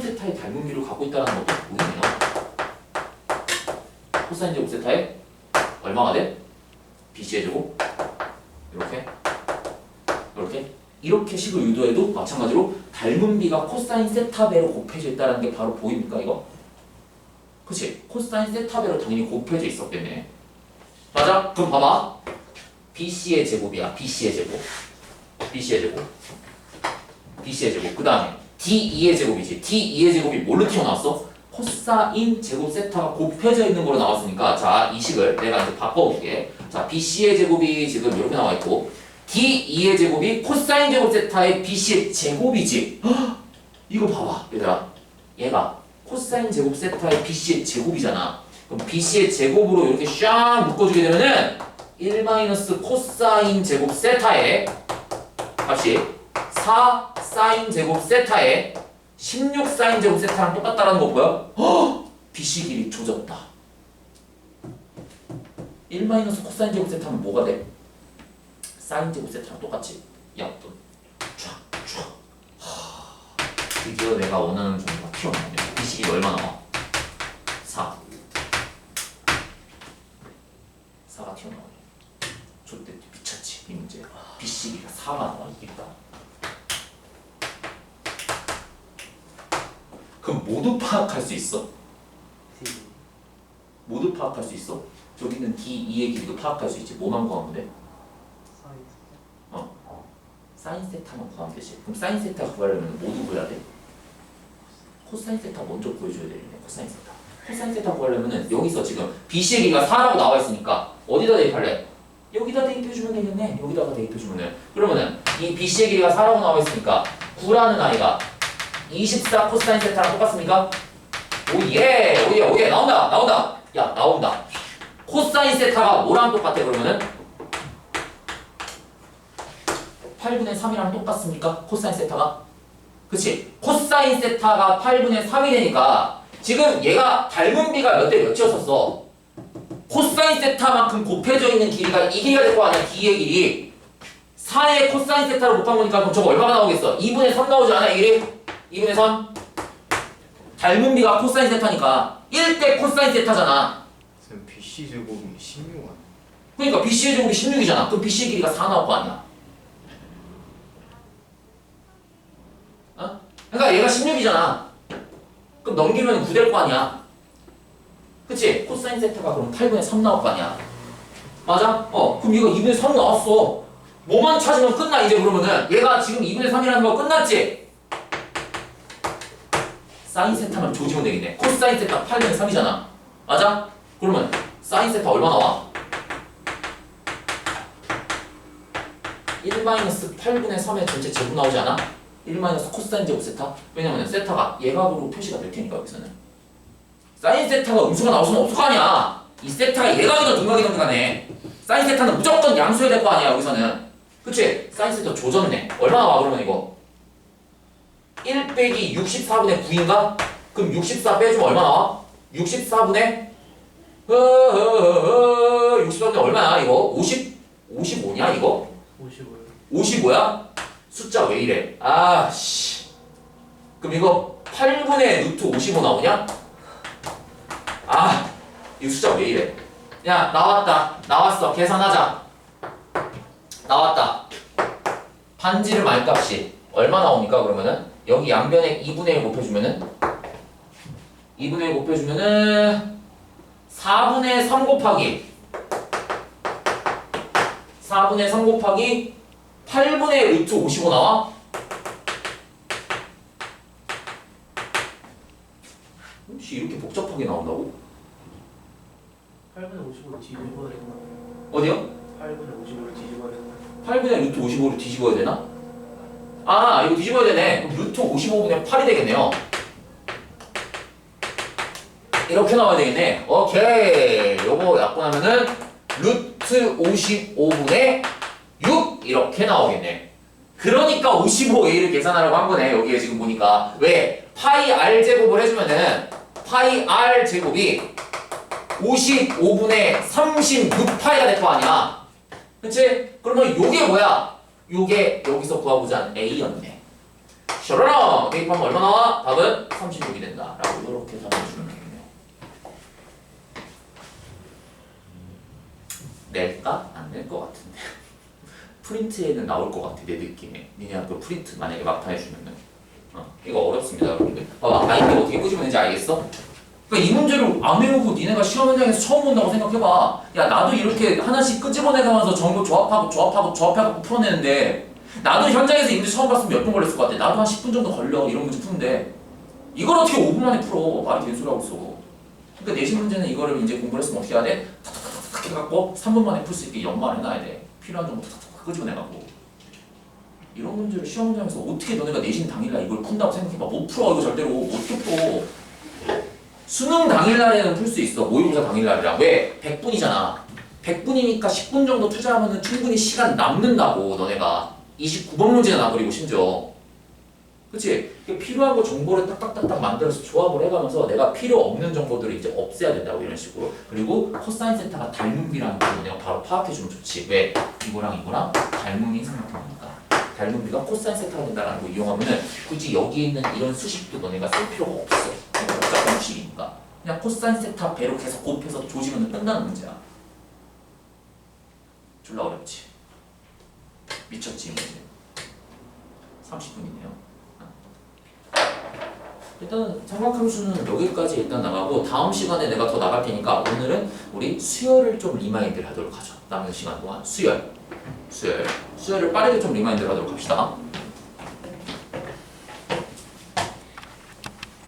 세타의 닮은 비를 갖고 있다는 것도 보이네요. 코사인 제곱 세타에 얼마가 돼? BC의 제곱 이렇게 이렇게 이렇게 식을 유도해도 마찬가지로 닮은 비가 코사인 세타 배로 곱해져 있다는 게 바로 보입니까 이거? 그치? 코사인 세타 배로 당연히 곱해져 있었겠네. 맞아? 그럼 봐봐. BC의 제곱이야. BC의 제곱. BC의 제곱. BC의 제곱. 그 다음에 D2의 제곱이지. D2의 제곱이 뭘로 튀어나왔어? 코사인 제곱 세타가 곱해져 있는 걸로 나왔으니까 자, 이 식을 내가 이제 바꿔볼게. 자, BC의 제곱이 지금 이렇게 나와 있고 D2의 제곱이 코사인 제곱 세타의 BC의 제곱이지. 헉! 이거 봐봐. 얘들아. 얘가 코사인 제곱 세타의 BC의 제곱이잖아. 그럼 BC의 제곱으로 이렇게 샥 묶어주게 되면은 1 코사인 제곱 세타의 값이 4 사인 제곱 세타에 16 사인 제곱 세타랑 똑같다라는 거 보여? 헉! BC 길이 조졌다. 1 코사인 제곱 세타면 뭐가 돼? 사인 제곱 세타랑 똑같지? 약분. 쫙, 쫙. 하, 드디어 내가 원하는 정도가 튀어나오네. BC 길이 얼마 나와? 4. 4가 튀어나오네. 저때 미쳤지, 이 문제. BC 길이가 4가 나와, 있다. 그럼 모두 파악할 수 있어? 모두 파악할 수 있어? 저기 있는 D2의 길이도 파악할 수 있지. 뭐만 구하면 돼? 사인 세타만 구하면 되지. 그럼 사인 세타 구하려면 모두 구해야 돼? 코사인 세타 먼저 구해줘야 되겠네. 코사인 세타. 코사인 세타 구하려면은 여기서 지금 BC의 길이가 4라고 나와 있으니까 어디다 대입할래? 여기다 대입해주면 되겠네. 여기다가 대입해주면 돼. 그러면은 이 BC의 길이가 4라고 나와 있으니까 9라는 아이가 24 코사인 세타랑 똑같습니까? 오예 오예 오예 나온다 나온다 야 나온다 코사인 세타가 뭐랑 똑같아 그러면은 8분의 3이랑 똑같습니까? 코사인 세타가 그치 코사인 세타가 8분의 3이 되니까 지금 얘가 닮은 비가 몇 대 몇이었었어 코사인 세타만큼 곱해져 있는 길이가 이 길이가 될 거 아니야 D의 길이 4의 코사인 세타로 곱한 거니까 그럼 저거 얼마가 나오겠어? 2분의 3 나오지 않아 이 길이? 2분의 3 닮은 비가 코사인 세타니까 1대 코사인 세타잖아. 쌤 BC 제곱이 16원. 그러니까 BC의 제곱이 16이잖아. 그럼 BC의 길이가 4 나올 거 아니야? 어? 그러니까 얘가 16이잖아. 그럼 넘기면 9 될 거 아니야? 그치? 코사인 세타가 그럼 8분의 3 나올 거 아니야? 맞아? 어. 그럼 얘가 2분의 3 나왔어. 뭐만 찾으면 끝나 이제 그러면은. 얘가 지금 2분의 3이라는 거 끝났지? 사인 세타만 조지면 되겠네. 코사인 세타 8분의 3이잖아. 맞아? 그러면 사인 세타 얼마 나와? 1-8분의 3의 전체 제곱 나오지 않아? 1 코사인 제곱 세타? 왜냐면 세타가 예각으로 표시가 될 테니까 여기서는 사인 세타가 음수가 나올 수는 없을 거 아니야 이 세타가 예각이든 등각이든 간에 사인 세타는 무조건 양수해야 될 거 아니야 여기서는 그치? 사인 세타 조졌네 얼마 나 와 그러면 이거 1 빼기 64분의 9인가? 그럼 64 빼주면 얼마 나와? 64분의 어어어어 64분의 얼마야 이거? 50? 55냐 이거? 55요. 55야? 숫자 왜 이래? 아씨 그럼 이거 8분의 루트 55 나오냐? 아 이거 숫자 왜 이래? 야 나왔다 나왔어 계산하자 나왔다 반지름 말값이 얼마 나옵니까 그러면은 여기 양변에 2분의 1 곱해주면은 2분의 1 곱해주면은 4분의 3 곱하기 4분의 3 곱하기 8분의 루트 55 나와? 혹시 이렇게 복잡하게 나온다고? 8분의 55를 뒤집어야 되나? 어디요? 8분의 55를 뒤집어야 되나? 8분의 루트 55를 뒤집어야 되나? 아 이거 뒤집어야 되네. 그럼 루트 55분의 8이 되겠네요. 이렇게 나와야 되겠네. 오케이. 요거 약분하면은 루트 55분의 6 이렇게 나오겠네. 그러니까 55a를 계산하라고 한 거네. 여기에 지금 보니까. 왜? 파이 r 제곱을 해주면은 파이 r 제곱이 55분의 36파이가 될 거 아니야. 그치? 그러면 요게 뭐야? 요게 여기서 구하고자 한 a였네. 셔러랑 대입하면 얼마 나와? 답은 36이 된다 라고 이렇게 답해주면 되겠네요. 낼까? 안 낼 것 같은데. 프린트에는 나올 것 같아 내 느낌에. 니네 학교 프린트 만약에 막판 해주면은. 어, 이거 어렵습니다 여러분들. 봐봐 마인드 어떻게 끄집어내는지 알겠어? 그러니까 이 문제를 안 외우고 니네가 시험 현장에서 처음 본다고 생각해봐. 야 나도 이렇게 하나씩 끄집어내가면서 정보 조합하고 조합하고 조합하고 풀어내는데 나도 현장에서 이 문제 처음 봤으면 몇 분 걸렸을 것 같아. 나도 한 10분 정도 걸려. 이런 문제 푸는데 이걸 어떻게 5분 만에 풀어? 말이 되는 소리 하고 있어. 그러니까 내신 문제는 이거를 이제 공부를 했으면 어떻게 해야 돼? 탁탁탁탁 해갖고 3분 만에 풀 수 있게 연말해 놔야 돼. 필요한 정보 탁탁탁 끄집어내갖고. 이런 문제를 시험 현장에서 어떻게 너네가 내신 당일날 이걸 푼다고 생각해봐. 못 풀어 이거 절대로. 어떻게 풀어 수능 당일날에는 풀 수 있어. 모의고사 당일날이라. 왜? 100분이잖아. 100분이니까 10분 정도 투자하면 충분히 시간 남는다고 너네가. 29번 문제나 나버리고 심지어. 그치? 필요한 거 정보를 딱딱딱딱 만들어서 조합을 해가면서 내가 필요 없는 정보들을 이제 없애야 된다고 이런 식으로. 그리고 코사인 세타가 닮은비라는 걸 내가 바로 파악해주면 좋지. 왜? 이거랑 이거랑 닮은비 생각해보니까. 닮은비가 코사인 세타가 된다는 거 이용하면 은 굳이 여기 있는 이런 수식도 너네가 쓸 필요가 없어 이거 복잡한 수식이니까. 그냥 코사인 세타 배로 계속 곱해서 조지면 끝나는 문제야. 졸라 어렵지. 미쳤지 이 문제. 30분이네요. 일단 삼각함수는 여기까지 일단 나가고 다음 시간에 내가 더 나갈 테니까 오늘은 우리 수열을 좀 리마인드를 하도록 하죠. 남은 시간 동안. 수열. 수열. 수열을 빠르게 좀 리마인드를 하도록 합시다